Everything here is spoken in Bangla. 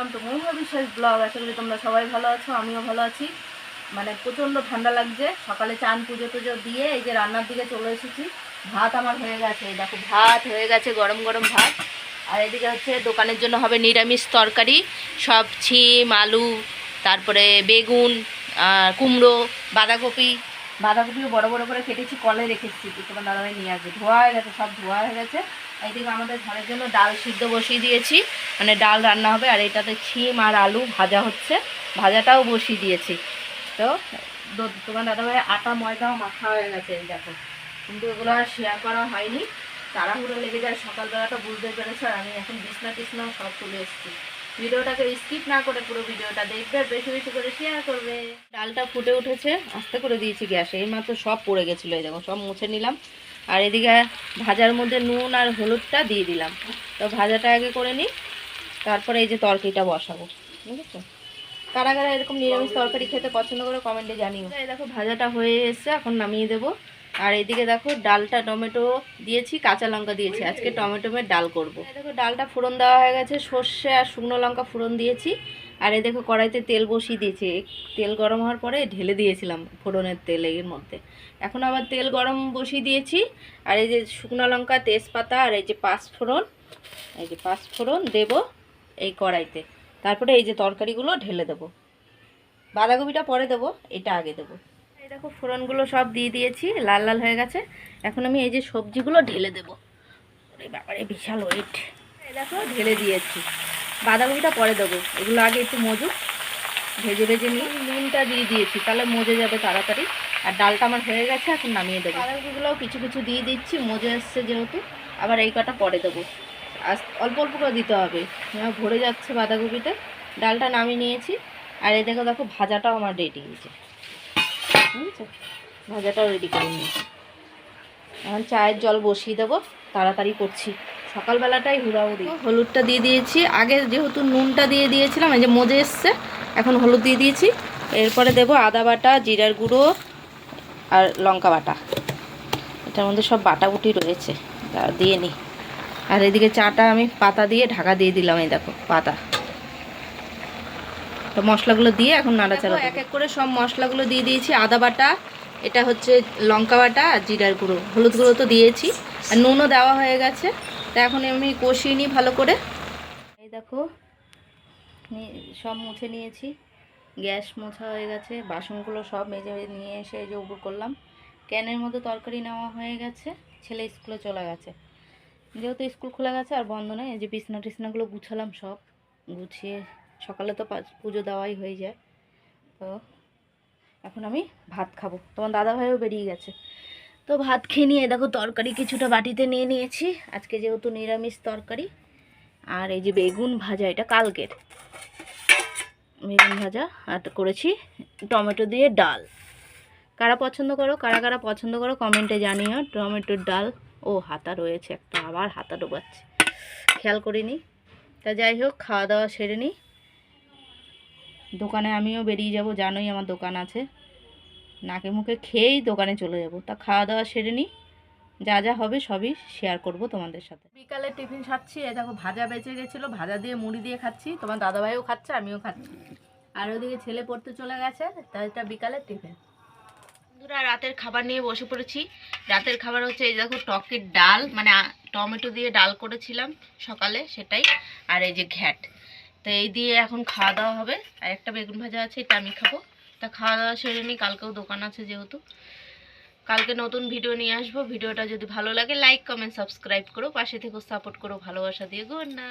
ওয়েলকাম টু মহুয়া বিশ্বাস ব্লগ আশা করি তোমরা সবাই ভালো আছো, আমিও ভালো আছি। মানে প্রচণ্ড ঠান্ডা লাগছে, সকালে চান পুজো টুজো দিয়ে এই যে রান্নার দিকে চলে এসেছি। ভাত আমার হয়ে গেছে দেখো ভাত হয়ে গেছে, গরম গরম ভাত। আর এদিকে হচ্ছে দোকানের জন্য হবে নিরামিষ তরকারি, সব ছিম, আলু, তারপরে বেগুন আর কুমড়ো, বাঁধাকপি। বাঁধাকপিও বড় বড় করে কেটেছি, কলে রেখেছি তোমার দাদাভাই নিয়ে আসবে। ধোয়া হয়ে গেছে, সব ধোয়া হয়ে গেছে। এইদিকে আমাদের ঘরের জন্য ডাল সিদ্ধ বসিয়ে দিয়েছি। মানে ডাল রান্না হবে আর এটাতে ছিম আর আলু ভাজা হচ্ছে। ভাজাটাও বসিয়ে দিয়েছি। তো তোমার দাদাভাই আটা ময়দাও মাখা হয়ে গেছে, এই দেখো। কিন্তু এগুলো আর শেয়ার করা হয়নি। তাড়াহুড়ো লেগে যায়, সকালবেলাটা বুঝতে পেরেছ আর আমি এখন বিছনা টিছনাও সব তুলে এসেছি। ভিডিওটাকে স্কিপ না করে পুরো ভিডিওটা দেখবে বেশি বেশি করে শেয়ার করবে। ডালটা ফুটে উঠেছে, আস্তে করে দিয়েছি গ্যাসে এই মাত্র সব পড়ে গেছিল, এই দেখো, সব মুছে নিলাম। আর এদিকে ভাজার মধ্যে নুন আর হলুদটা দিয়ে দিলাম। তো ভাজাটা আগে করে নিই, তারপরে এই যে তরকারিটা বসাবো, বুঝেছ? কারা কারা এরকম নিরামিষ তরকারি খেতে পছন্দ করে কমেন্টে জানিও। এই দেখো, ভাজাটা হয়ে এসছে, এখন নামিয়ে দেবো। আর এদিকে দেখো, ডালটা টমেটো দিয়েছি, কাঁচা লঙ্কা দিয়েছি। আজকে টমেটোমের ডাল করব। দেখো, ডালটা ফোড়ন দেওয়া হয়ে গেছে, সর্ষে আর শুকনো লঙ্কা ফোড়ন দিয়েছি। আর এই দেখো কড়াইতে তেল বসিয়ে দিয়েছি। তেল গরম হওয়ার পরে ঢেলে দিয়েছিলাম ফোড়নের তেল এর মধ্যে। এখন আবার তেল গরম বসিয়ে দিয়েছি। আর এই যে শুকনো লঙ্কা, তেজপাতা আর এই যে পাঁচ ফোড়ন, এই যে পাঁচ ফোড়ন দেবো এই কড়াইতে। তারপরে এই যে তরকারিগুলো ঢেলে দেবো। বাঁধাকপিটা পরে দেবো, এটা আগে দেবো। এই দেখো ফোড়নগুলো সব দিয়ে দিয়েছি, লাল লাল হয়ে গেছে। এখন আমি এই যে সবজিগুলো ঢেলে দেবো। বাবারে, বিশাল ওয়েট দেখো, ঢেলে দিয়েছি। বাঁধাকপিটা পরে দেবো। এগুলো আগে একটু মজুক ভেজে ভেজে নিয়ে নুনটা দিয়ে দিয়েছি, তাহলে মজে যাবে তাড়াতাড়ি। আর ডালটা আমার হয়ে গেছে, এখন নামিয়ে দেবো। বাঁধাকপিগুলোও কিছু কিছু দিয়ে দিচ্ছি, মজে এসছে যেহেতু। আবার এই কটা পরে দেবো। আস- অল্প অল্প করে দিতে হবে ভরে যাচ্ছে বাঁধাকপিতে ডালটা নামিয়ে নিয়েছি। আর এই দেখো দেখো, ভাজাটাও আমার রেডি হয়েছে। ভাজাটাও রেডি করে নিয়েছি। এখন চায়ের জল বসিয়ে দেবো, তাড়াতাড়ি করছি। সকালবেলাটাই হুড়াহুড়ি। হলুদটা দিয়ে দিয়েছি। আগে যেহেতু নুনটা দিয়ে দিয়েছিলাম এই যে মজে এসছে এখন হলুদ দিয়ে দিয়েছি। এরপরে দেবো আদা বাটা জিরার গুঁড়ো আর লঙ্কা বাটা। এটার মধ্যে সব বাটাবুটি রয়েছে। তা দিয়ে নিই আর এদিকে চাটা আমি পাতা দিয়ে ঢাকা দিয়ে দিলাম এই দেখো পাতা। তো মশলাগুলো দিয়ে এখন নাড়াচাড়া এক এক করে সব মশলাগুলো দিয়ে দিয়েছি। আদা বাটা এটা হচ্ছে লঙ্কা বাটা আর জিরার গুঁড়ো। হলুদ গুঁড়ো তো দিয়েছি। আর নুনও দেওয়া হয়ে গেছে। তা এখন আমি কষিয়ে নিই ভালো করে। এই দেখো সব মুছে নিয়েছি। গ্যাস মোছা হয়ে গেছে, বাসনগুলো সব মেজে নিয়ে এসে এই যে উপর করলাম। ক্যানের মধ্যে তরকারি নেওয়া হয়ে গেছে, ছেলে স্কুলে চলে গেছে। যেহেতু স্কুল খোলা গেছে আর বন্ধ নয় এই যে বিছনা টিছনাগুলো গুছালাম সব। গুছিয়ে সকালে তো পুজো দেওয়াই হয়ে যায়। তো এখন আমি ভাত খাব। তোমার দাদাভাইও বেরিয়ে গেছে। তো ভাত খেয়ে নিয়ে, দেখো তরকারি কিছুটা বাটিতে নিয়ে নিয়েছি। আজকে যেহেতু নিরামিষ তরকারি, আর এই যে বেগুন ভাজা, এটা কালকের। বেগুন ভাজা, আর করেছি টমেটো দিয়ে ডাল। কারা পছন্দ করো, কারা কারা পছন্দ করো, কমেন্টে জানিও। টমেটোর ডাল, ও হাতা রয়েছে একটা, আবার হাতা ডোবাচ্ছে। খেয়াল করিনি। তা যাই হোক, খাওয়া দাওয়া সেরে নিই দোকানে আমিও বেরিয়ে যাব, জানোই আমার দোকান আছে। নাকে মুখে খেয়েই দোকানে চলে যাব। তা খাওয়া দাওয়া সেরে নিই যা যা হবে সবই শেয়ার করব তোমাদের সাথে। বিকালে টিফিন খাচ্ছি এই দেখো ভাজা বেঁচে গেছিল ভাজা দিয়ে মুড়ি দিয়ে খাচ্ছি। তোমার দাদাভাইও খাচ্ছে আমিও খাচ্ছি। আর ওদিকে ছেলে পড়তে চলে গেছে তাই এটা বিকালের টিফিন বন্ধুরা রাতের খাবার নিয়ে বসে পড়েছি। রাতের খাবার হচ্ছে এই দেখো টকের ডাল মানে টমেটো দিয়ে ডাল করেছিলাম সকালে সেটাই। আর এই যে ঘ্যাট। তো এই দিয়ে এখন খাওয়া দাওয়া হবে। আর একটা বেগুন ভাজা আছে এটা আমি খাব। তা খাওয়া দাওয়া সেরে নিই কালকেও দোকান আছে যেহেতু। কালকে নতুন ভিডিও নিয়ে আসব ভিডিওটা যদি ভালো লাগে লাইক কমেন্ট সাবস্ক্রাইব করো, পাশে থেকে সাপোর্ট করো, ভালোবাসা দিয়ে। গুড না